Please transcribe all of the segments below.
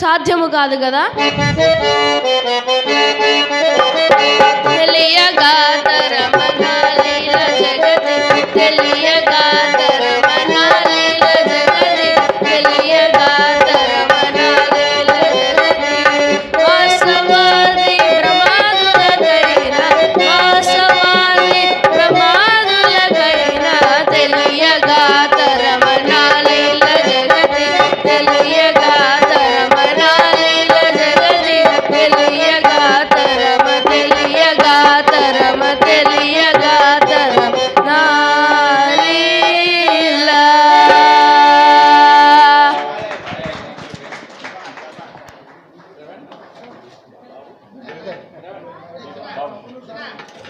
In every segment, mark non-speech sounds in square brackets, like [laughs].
సాధ్యము కాదు కదా?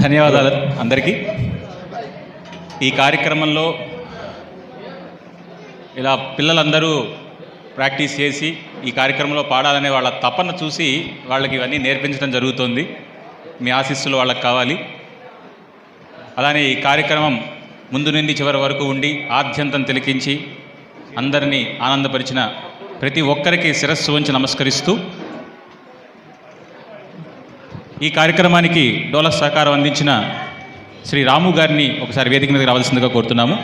ధన్యవాదాలు అందరికీ. ఈ కార్యక్రమంలో ఇలా పిల్లలందరూ ప్రాక్టీస్ చేసి ఈ కార్యక్రమంలో పాడాలనే వాళ్ళ తపన చూసి వాళ్ళకి ఇవన్నీ నేర్పించడం జరుగుతుంది. మీ ఆశీస్సులు వాళ్ళకి కావాలి. అలానే ఈ కార్యక్రమం ముందు నుండి చివరి వరకు ఉండి ఆద్యంతం తిలకించి అందరినీ ఆనందపరిచిన ప్రతి ఒక్కరికి శిరస్సు వంచి నమస్కరిస్తూ ఈ కార్యక్రమానికి డోల సహకారం అందించిన శ్రీ రాము గారిని ఒకసారి వేదిక మీదకి రావాల్సిందిగా కోరుతున్నాము.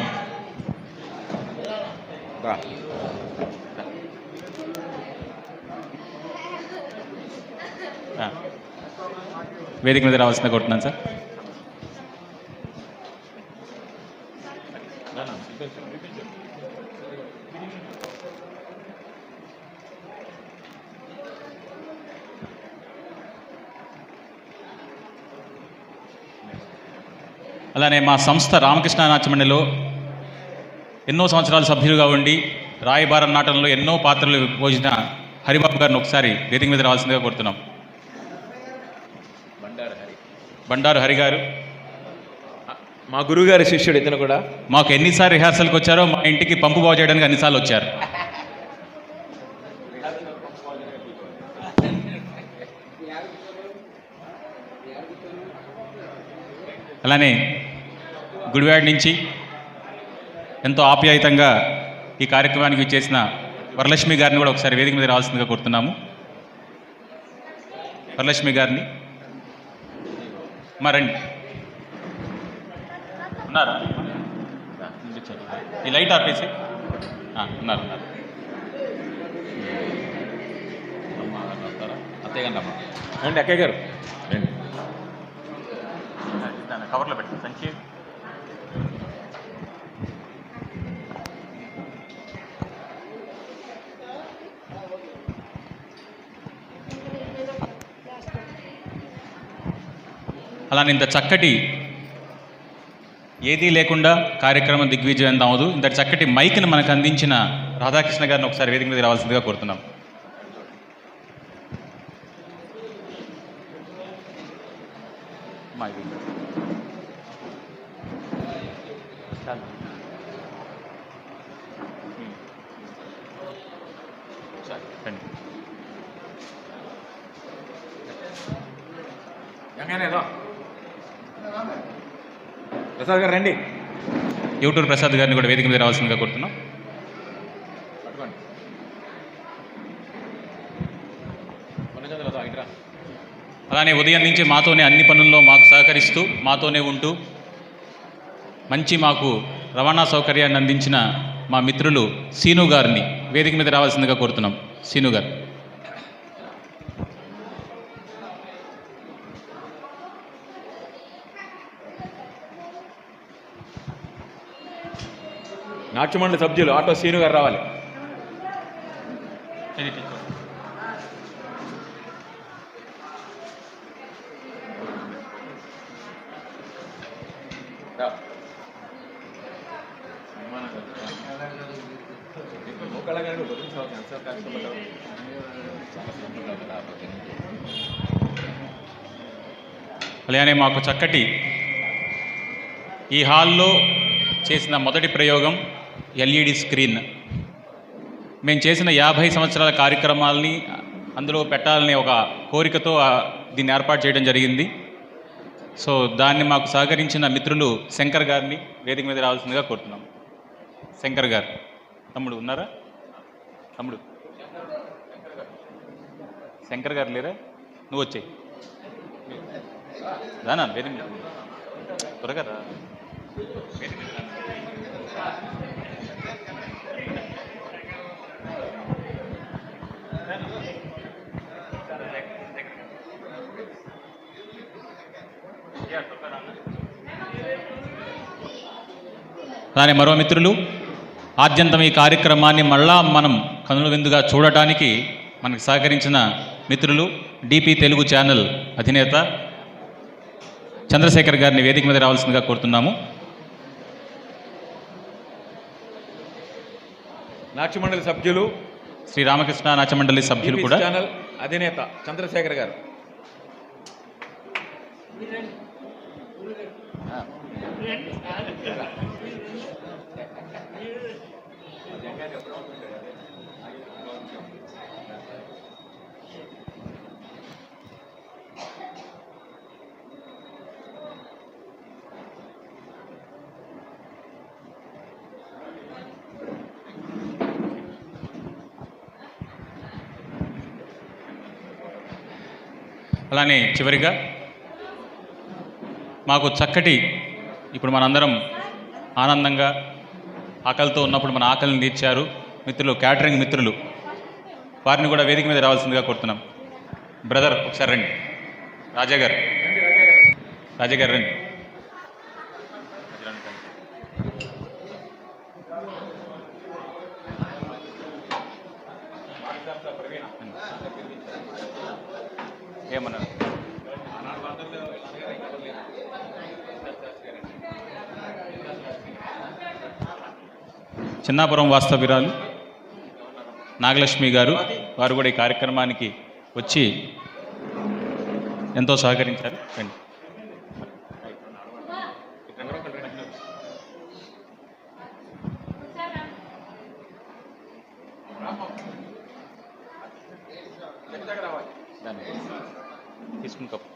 వేదిక మీద రావాల్సిందిగా కోరుతున్నాను సార్. అలానే మా సంస్థ రామకృష్ణ నాట్యమండలిలో ఎన్నో సంవత్సరాలు సభ్యులుగా ఉండి రాయబారం నాటంలో ఎన్నో పాత్రలు పోషించిన హరిబాబు గారిని ఒకసారి వేదిక మీద రావాల్సిందిగా కోరుతున్నాం. బండారు హరి. గారు. మా గురువుగారి శిష్యుడు ఇతను కూడా. మాకు ఎన్నిసార్లు రిహార్సల్కి వచ్చారో మా ఇంటికి పంపు బాగు చేయడానికి అన్నిసార్లు వచ్చారు. [laughs] అలానే గుడివాడ నుంచి ఎంతో ఆప్యాయతంగా ఈ కార్యక్రమానికి చేసిన వరలక్ష్మి గారిని కూడా ఒకసారి వేదిక మీద రావాల్సిందిగా కోరుతున్నాము. వరలక్ష్మి గారిని. మా రండి. ఉన్నారా. ఈ లైట్ ఆపేసి. ఉన్నారు ఉన్నారు. అత్తయ్య గారు. రండి అక్కయ్య గారు. రండి. సంచి అలానే ఇంత చక్కటి ఏదీ లేకుండా కార్యక్రమం దిగ్విజయం దావదు ఇంత చక్కటి మైక్ని మనకు అందించిన రాధాకృష్ణ గారిని ఒకసారి వేదిక మీద రావాల్సిందిగా కోరుతున్నాం. రండి ఎంగనేదో ప్రసాద్ గారు రండి. యూట్యూబ్ ప్రసాద్ గారిని కూడా వేదిక మీద రావాల్సిందిగా కోరుతున్నాం. అలానే ఉదయం నుంచి మాతోనే అన్ని పనుల్లో మాకు సహకరిస్తూ మాతోనే ఉంటూ మంచి మాకు రవాణా సౌకర్యాన్ని అందించిన మా మిత్రులు సీను గారిని వేదిక మీద రావాల్సిందిగా కోరుతున్నాం. సీను గారు. నాట్యమండలి సభ్యులు ఆటో సీను గారు రావాలి. అలానే మాకు చక్కటి ఈ హాల్లో చేసిన మొదటి ప్రయోగం ఎల్ఈడి స్క్రీన్. మేము చేసిన యాభై సంవత్సరాల కార్యక్రమాలని అందులో పెట్టాలనే ఒక కోరికతో దీన్ని ఏర్పాటు చేయడం జరిగింది. సో దాన్ని మాకు సహకరించిన మిత్రులు శంకర్ గారిని వేదిక మీద రావాల్సిందిగా కోరుతున్నాం. శంకర్ గారు తమ్ముడు ఉన్నారా? తమ్ముడు. శంకర్ గారు లేరా? నువ్వు వచ్చాయి రానా వెరీ త్వరగా రా. రా. దాని మరో మిత్రులు ఆద్యంతం ఈ కార్యక్రమాన్ని మళ్ళా మనం కనుల విందుగా చూడటానికి మనకు సహకరించిన మిత్రులు డిపి తెలుగు ఛానల్ అధినేత చంద్రశేఖర్ గారిని వేదిక మీద రావాల్సిందిగా కోరుతున్నాము. నాట్యమండలి సభ్యులు శ్రీ రామకృష్ణ నాచమండలి సభ్యులు కూడా. ఛానల్ అధినేత చంద్రశేఖర్ గారు. అలానే చివరిగా మాకు చక్కటి ఇప్పుడు మనందరం ఆనందంగా ఆకలితో ఉన్నప్పుడు మన ఆకలిని తీర్చారు మిత్రులు క్యాటరింగ్ మిత్రులు. వారిని కూడా వేదిక మీద రావాల్సిందిగా కోరుతున్నాం. బ్రదర్ ఒకసారి రండి. రాజా గారు. రాజా గారు రండి. ఏమన్నారు చిన్నాపురం వాస్తవ్యురాలు నాగలక్ష్మి గారు వారు కూడా ఈ కార్యక్రమానికి వచ్చి ఎంతో సహకరించారు. రండి. తీసుకుని కప్పు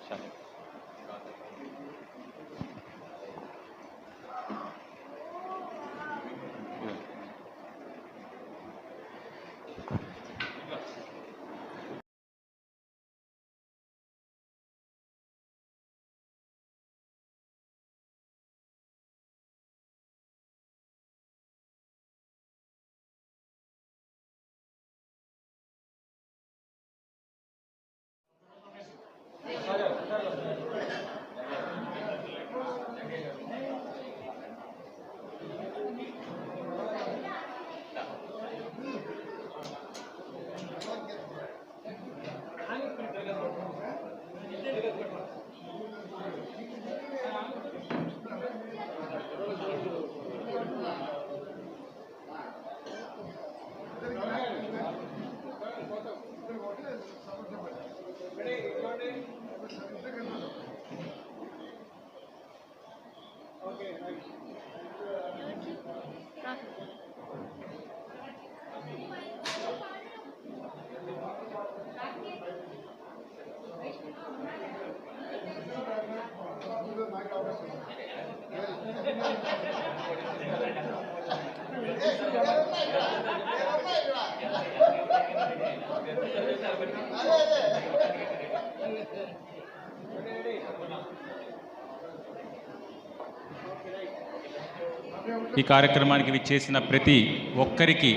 ఈ కార్యక్రమానికి విచ్చేసిన ప్రతి ఒక్కరికి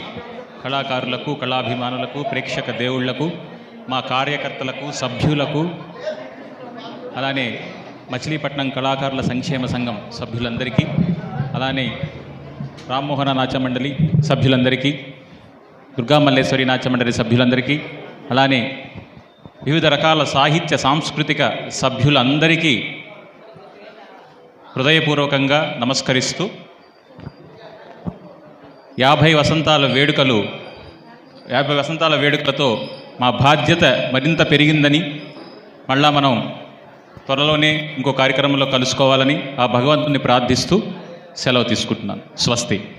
కళాకారులకు కళాభిమానులకు ప్రేక్షక దేవుళ్ళకు మా కార్యకర్తలకు సభ్యులకు అలానే మచిలీపట్నం కళాకారుల సంక్షేమ సంఘం సభ్యులందరికీ అలానే రామ్మోహన నాచమండలి సభ్యులందరికీ దుర్గా మల్లేశ్వరి సభ్యులందరికీ అలానే వివిధ రకాల సాహిత్య సాంస్కృతిక సభ్యులందరికీ హృదయపూర్వకంగా నమస్కరిస్తూ యాభై వసంతాల వేడుకలు యాభై వసంతాల వేడుకలతో మా బాధ్యత మరింత పెరిగిందని మళ్ళా మనం త్వరలోనే ఇంకో కార్యక్రమంలో కలుసుకోవాలని ఆ భగవంతుని ప్రార్థిస్తూ సెలవు తీసుకుంటున్నాను. స్వస్తి.